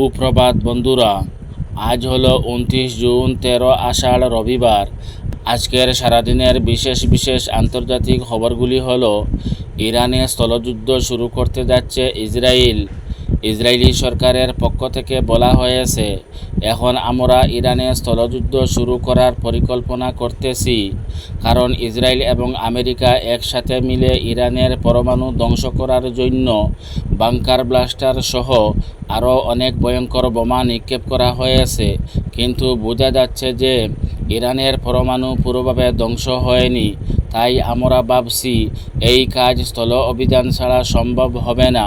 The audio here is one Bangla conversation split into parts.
সুপ্রভাত বন্ধুরা, আজ হলো উনত্রিশ জুন, তেরো আষাঢ় রবিবার। আজকের সারাদিনের বিশেষ বিশেষ আন্তর্জাতিক খবরগুলি হল, ইরানে স্থলযুদ্ধ শুরু করতে যাচ্ছে ইসরায়েল ইসরায়েলি সরকারের পক্ষ থেকে বলা হয়েছে, এখন আমরা ইরানে স্থলযুদ্ধ শুরু করার পরিকল্পনা করতেছি, কারণ ইসরায়েল এবং আমেরিকা একসাথে মিলে ইরানের পরমাণু ধ্বংস করার জন্য বাংকার ব্লাস্টার সহ আরও অনেক ভয়ঙ্কর বোমা নিক্ষেপ করা হয়েছে। কিন্তু বোঝা যাচ্ছে যে ইরানের পরমাণু পুরোভাবে ধ্বংস হয়নি, তাই আমরা ভাবছি, এই কাজ স্থল অভিযান ছাড়া সম্ভব হবে না।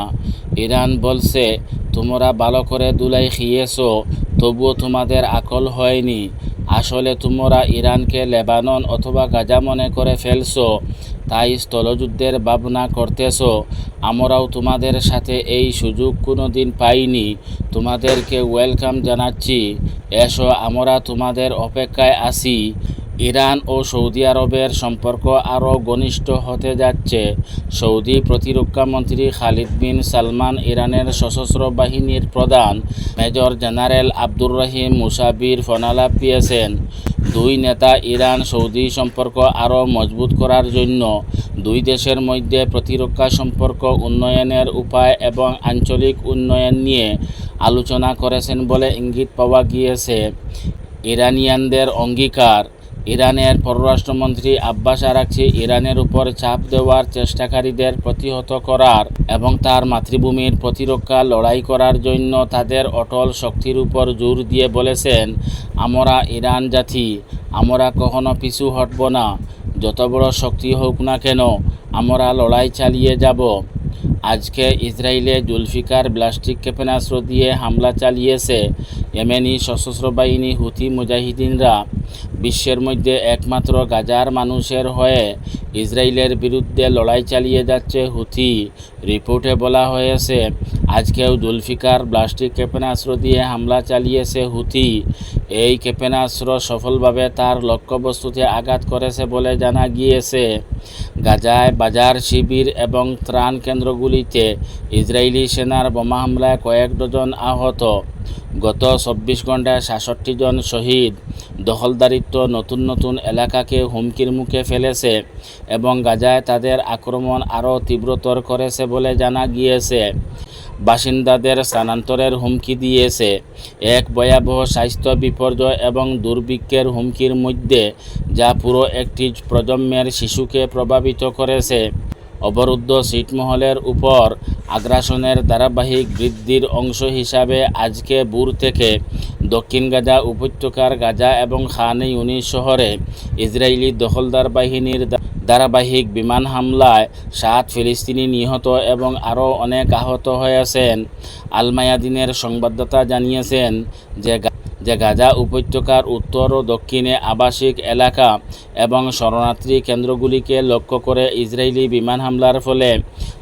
ইরান বলছে, তোমরা ভালো করে দুলাই খেয়েছো, তবুও তোমাদের আকল হয়নি। আসলে তোমরা ইরানকে লেবানন অথবা গাজা মনে করে ফেলছো, তাই স্থলযুদ্ধের ভাবনা করতেছো। আমরাও তোমাদের সাথে এই সুযোগ কোনো দিন পাইনি। তোমাদেরকে ওয়েলকাম জানাচ্ছি। এসো, আমরা তোমাদের অপেক্ষায় আছি। ইরান ও সৌদি আরবের সম্পর্ক আরও ঘনিষ্ঠ হতে যাচ্ছে। সৌদি প্রতিরক্ষামন্ত্রী খালিদ বিন সালমান ইরানের সশস্ত্র বাহিনীর প্রধান মেজর জেনারেল আব্দুর রহিম মুসাবির ফনালাপ পেয়েছেন দুই নেতা ইরান সৌদি সম্পর্ক আরও মজবুত করার জন্য দুই দেশের মধ্যে প্রতিরক্ষা সম্পর্ক উন্নয়নের উপায় এবং আঞ্চলিক উন্নয়ন নিয়ে আলোচনা করেছেন বলে ইঙ্গিত পাওয়া গিয়েছে। ইরানিয়ানদের অঙ্গীকার ইরানের পররাষ্ট্রমন্ত্রী আব্বাস আরাকচি ইরানের উপর চাপ দেওয়ার চেষ্টাকারীদের প্রতিহত করার এবং তার মাতৃভূমির প্রতিরক্ষা লড়াই করার জন্য তাদের অটল শক্তির উপর জোর দিয়ে বলেছেন, আমরা ইরান জাতি, আমরা কখনো পিছু হটব না। যত বড় শক্তি হোক না কেন, আমরা লড়াই চালিয়ে যাব। আজকে ইসরায়েলে জুলফিকার ব্লাস্টিক ক্ষেপণাস্ত্র দিয়ে হামলা চালিয়েছে ইয়েমেনি সশস্ত্র বাহিনী হুথি মুজাহিদিনরা। বিশ্বের মধ্যে একমাত্র গাজার মানুষের হয়ে ইসরায়েলের বিরুদ্ধে লড়াই চালিয়ে যাচ্ছে হুথি, রিপোর্টে বলা হয়েছে। আজকেও জুলফিকার ব্লাস্টিক ক্ষেপণাস্ত্র দিয়ে হামলা চালিয়েছে হুথি। এই ক্ষেপণাস্ত্র সফলভাবে তার লক্ষ্যবস্তুতে আঘাত করেছে বলে জানা গিয়েছে। গাজায় বাজার, শিবির এবং ত্রাণ কেন্দ্রগুলিতে ইসরায়েলি সেনার বোমা হামলায় কয়েক ডজন আহত, গত চব্বিশ ঘন্টায় সাতষট্টি জন শহীদ। দখলদারিত্ব নতুন নতুন এলাকাকে হুমকির মুখে ফেলেছে এবং গাজায় তাদের আক্রমণ আরও তীব্রতর করেছে বলে জানা গিয়েছে। বাসিন্দাদের স্থানান্তরের হুমকি দিয়েছে। এক ভয়াবহ স্বাস্থ্য বিপর্যয় এবং দুর্ভিক্ষের হুমকির মধ্যে যা পুরো একটি প্রজন্মের শিশুকে প্রভাবিত করেছে। অবরুদ্ধ ছিটমহলের উপর আগ্রাসনের ধারাবাহিক বৃদ্ধির অংশ হিসাবে আজকে বুর থেকে দক্ষিণ গাজা উপত্যকার গাজা এবং খান ইউনিস শহরে ইসরায়েলি দখলদার বাহিনীর ধারাবাহিক বিমান হামলায় সাত ফিলিস্তিনি নিহত এবং আরও অনেক আহত হয়েছেন। আলমায়াদিনের সংবাদদাতা জানিয়েছেন যে যে গাজা উপত্যকার উত্তর ও দক্ষিণে আবাসিক এলাকা এবং শরণার্থী কেন্দ্রগুলিকে লক্ষ্য করে ইসরায়েলি বিমান হামলার ফলে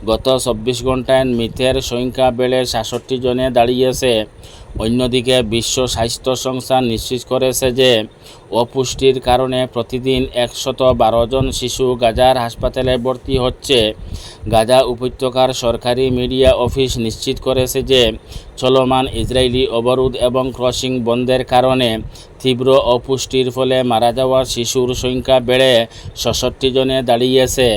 গত চব্বিশ ঘন্টায় মৃতের সংখ্যা বেড়ে সাতষট্টি জনে দাঁড়িয়েছে। অন্যদিকে বিশ্ব স্বাস্থ্য সংস্থা নিশ্চিত করেছে যে অপুষ্টির কারণে প্রতিদিন একশত বারো জন শিশু গাজার হাসপাতালে ভর্তি হচ্ছে। গাজা উপত্যকার সরকারি মিডিয়া অফিস নিশ্চিত করেছে যে চলমান ইসরায়েলি অবরোধ এবং ক্রসিং বন্ধের কারণে তীব্র অপুষ্টির ফলে মারা যাওয়া শিশুর সংখ্যা বেড়ে ছষট্টি জনে দাঁড়িয়েছে।